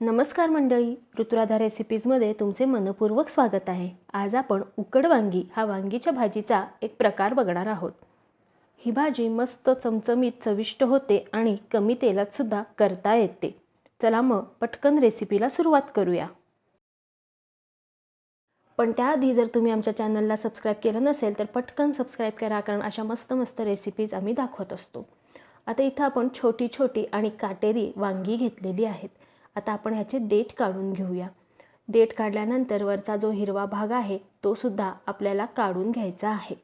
नमस्कार मंडळी ऋतुराधा रेसिपीजमध्ये तुमचे मनपूर्वक स्वागत आहे. आज आपण उकड वांगी हा वांगीच्या भाजीचा एक प्रकार बघणार आहोत. ही भाजी मस्त चमचमीत चविष्ट होते आणि कमी तेलातसुद्धा करता येते. चला मग पटकन रेसिपीला सुरुवात करूया. पण त्याआधी जर तुम्ही आमच्या चॅनलला सबस्क्राईब केलं नसेल तर पटकन सबस्क्राईब करा कारण अशा मस्त मस्त रेसिपीज आम्ही दाखवत असतो. आता इथं आपण छोटी छोटी आणि काटेरी वांगी घेतलेली आहेत. आता आपण ह्याचे देठ काढून घेऊया. देठ काढल्यानंतर वरचा जो हिरवा भाग आहे तो सुद्धा आपल्याला काढून घ्यायचा आहे.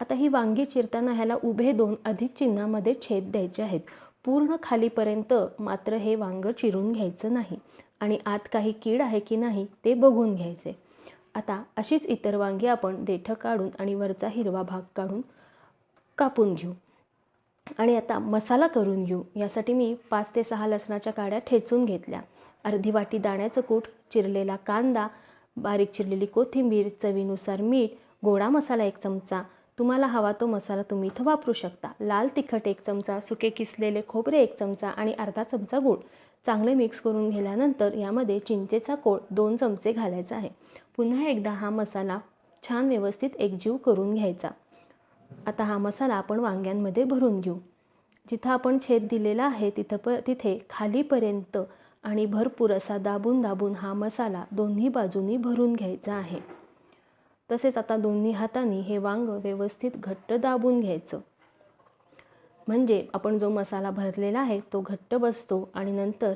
आता ही वांगी चिरताना ह्याला उभे दोन अधिक चिन्हामध्ये छेद द्यायचे आहेत. पूर्ण खालीपर्यंत मात्र हे वांग चिरून घ्यायचं नाही आणि आत काही कीड आहे की नाही ते बघून घ्यायचे. आता अशीच इतर वांगी आपण देठं काढून आणि वरचा हिरवा भाग काढून कापून घेऊ. आणि आता मसाला करून घेऊ. यासाठी मी पाच ते सहा लसणाच्या काड्या ठेचून घेतल्या. अर्धी वाटी दाण्याचं कूट चिरलेला कांदा बारीक चिरलेली कोथिंबीर चवीनुसार मीठ गोडा मसाला एक चमचा. तुम्हाला हवा तो मसाला तुम्ही इथं वापरू शकता. लाल तिखट एक चमचा सुके किसलेले खोबरे एक चमचा आणि अर्धा चमचा गूळ. चांगले मिक्स करून घेतल्यानंतर यामध्ये चिंचेचा कोळ दोन चमचे घालायचा आहे. पुन्हा एकदा हा मसाला छान व्यवस्थित एकजीव करून घ्यायचा. आता हा मसाला आपण वांग्यांमध्ये भरून घेऊ. जिथं आपण छेद दिलेला आहे तिथं प तिथे खालीपर्यंत आणि भरपूर असा दाबून दाबून हा मसाला दोन्ही बाजूनी भरून घ्यायचा आहे. तसेच आता दोन्ही हातांनी हे वांग व्यवस्थित घट्ट दाबून घ्यायचं. म्हणजे आपण जो मसाला भरलेला आहे तो घट्ट बसतो आणि नंतर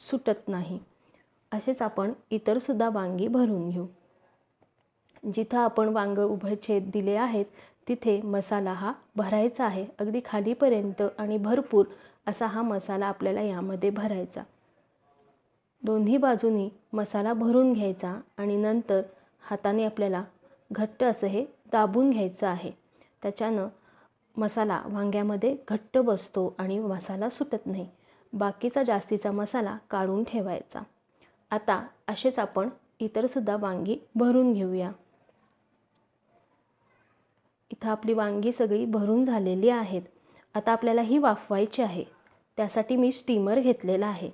सुटत नाही. असेच आपण इतरसुद्धा वांगी भरून घेऊ. जिथं आपण वांग उभे छेद दिले आहेत तिथे मसाला हा भरायचा आहे. अगदी खालीपर्यंत आणि भरपूर असा हा मसाला आपल्याला यामध्ये भरायचा. दोन्ही बाजूनी मसाला भरून घ्यायचा आणि नंतर हाताने आपल्याला घट्ट असं हे दाबून घ्यायचं आहे. त्याच्यानं मसाला वांग्यामध्ये घट्ट बसतो आणि मसाला सुटत नाही. बाकीचा जास्तीचा मसाला काढून ठेवायचा. आता असेच आपण इतरसुद्धा वांगी भरून घेऊया. इथं आपली वांगी सगळी भरून झालेली आहेत. आता आपल्याला ही वाफवायची आहे. त्यासाठी मी स्टीमर घेतलेला आहे.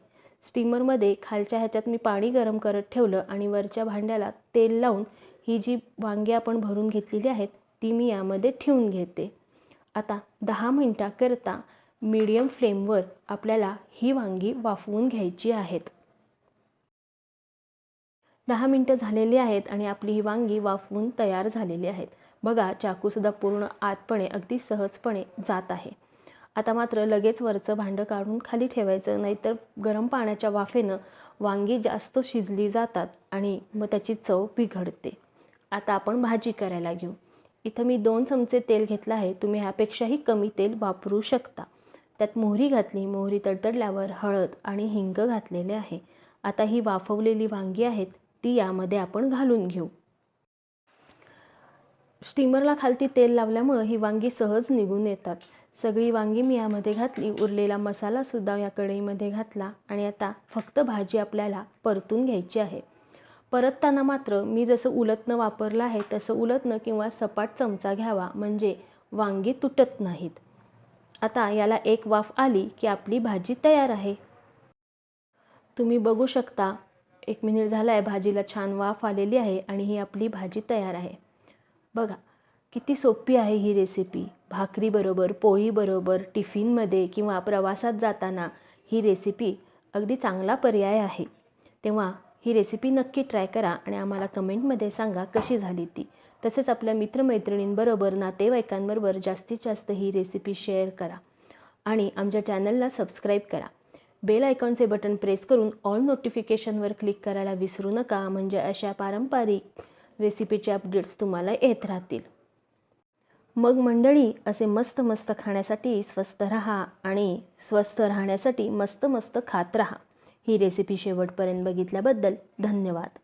स्टीमरमध्ये खालच्या ह्याच्यात मी पाणी गरम करत ठेवलं आणि वरच्या भांड्याला तेल लावून ही जी वांगी आपण भरून घेतलेली आहेत ती मी यामध्ये ठेवून घेते. आता दहा मिनटाकरता मीडियम फ्लेमवर आपल्याला ही वांगी वाफवून घ्यायची आहेत. दहा मिनटं झालेली आहेत आणि आपली ही वांगी वाफवून तयार झालेली आहेत. बघा चाकूसुद्धा पूर्ण आतपणे अगदी सहजपणे जात आहे. आता मात्र लगेच वरचं भांडं काढून खाली ठेवायचं नाहीतर गरम पाण्याच्या वाफेनं वांगी जास्त शिजली जातात आणि मग त्याची चव बिघडते. आता आपण भाजी करायला घेऊ. इथं मी दोन चमचे तेल घेतलं आहे. तुम्ही ह्यापेक्षाही कमी तेल वापरू शकता. त्यात मोहरी घातली. मोहरी तडतडल्यावर हळद आणि हिंग घातलेले आहे. आता ही वाफवलेली वांगी आहेत. ती यामध्ये आपण घालून घेऊ. स्टीमरला खालती तेल लावल्यामुळं ही वांगी सहज निघून येतात. सगळी वांगी मी यामध्ये घातली उरलेला मसालासुद्धा या कढईमध्ये घातला आणि आता फक्त भाजी आपल्याला परतून घ्यायची आहे. परतताना मात्र मी जसं उलटणं वापरलं आहे तसं उलटणं किंवा सपाट चमचा घ्यावा म्हणजे वांगी तुटत नाहीत. आता याला एक वाफ आली की आपली भाजी तयार आहे. तुम्ही बघू शकता एक मिनिट झाला आहे भाजीला छान वाफ आलेली आहे आणि ही आपली भाजी तयार आहे. बघा किती सोपी आहे ही रेसिपी भाकरीबरोबर पोळीबरोबर टिफिनमध्ये किंवा प्रवासात जाताना ही रेसिपी अगदी चांगला पर्याय आहे. तेव्हा ही रेसिपी नक्की ट्राय करा आणि आम्हाला कमेंटमध्ये सांगा कशी झाली ती. तसेच आपल्या मित्रमैत्रिणींबरोबर नातेवाईकांबरोबर जास्तीत जास्त ही रेसिपी शेअर करा. आणि आमच्या चॅनलला सबस्क्राईब करा. बेल आयकॉनचे बटन प्रेस करून ऑल नोटिफिकेशनवर क्लिक करायला विसरू नका म्हणजे अशा पारंपरिक रेसिपीचे अपडेट्स तुम्हाला येत राहतील. मग मंडळी असे मस्त मस्त खाण्यासाठी स्वस्त राहा आणि स्वस्थ राहण्यासाठी मस्त मस्त खात राहा. ही रेसिपी शेवटपर्यंत बघितल्याबद्दल धन्यवाद.